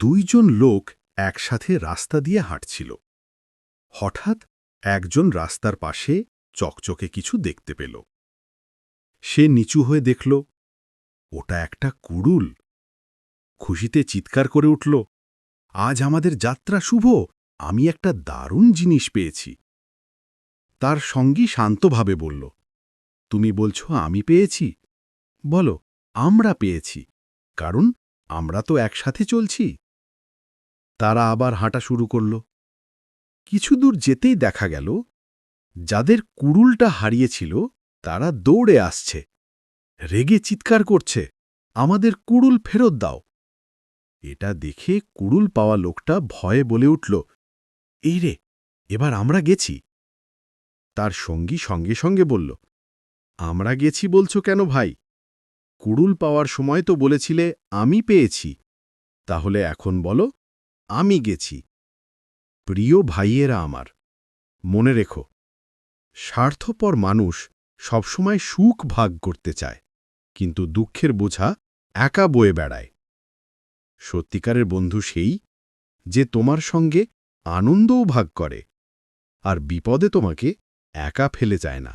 দুইজন লোক একসাথে রাস্তা দিয়ে হাঁটছিল। হঠাৎ একজন রাস্তার পাশে চকচকে কিছু দেখতে পেল। সে নিচু হয়ে দেখল, ওটা একটা কুড়ুল। খুশিতে চিৎকার করে উঠল, আজ আমাদের যাত্রা শুভ, আমি একটা দারুণ জিনিস পেয়েছি। তার সঙ্গী শান্তভাবে বলল, তুমি বলছ আমি পেয়েছি? বলো, আমরা পেয়েছি, কারণ আমরা তো একসাথে চলছি। তারা আবার হাঁটা শুরু করল। কিছু দূর যেতেই দেখা গেল, যাদের কুড়ুলটা হারিয়েছিল, তারা দৌড়ে আসছে। রেগে চিৎকার করছে, আমাদের কুড়ুল ফেরত দাও। এটা দেখে কুড়ুল পাওয়া লোকটা ভয়ে বলে উঠল, এই রে, এবার আমরা গেছি। তার সঙ্গী সঙ্গে সঙ্গে বলল, আমরা গেছি বলছো কেন ভাই? কুড়ুল পাওয়ার সময় তো বলেছিলে আমি পেয়েছি। তাহলে এখন বলো আমি গেছি। প্রিয় ভাইয়েরা আমার, মনে রেখো, স্বার্থপর মানুষ সবসময় সুখ ভাগ করতে চায়, কিন্তু দুঃখের বোঝা একা বয়ে বেড়ায়। সত্যিকারের বন্ধু সেই যে তোমার সঙ্গে আনন্দও ভাগ করে, আর বিপদে তোমাকে একা ফেলে যায় না।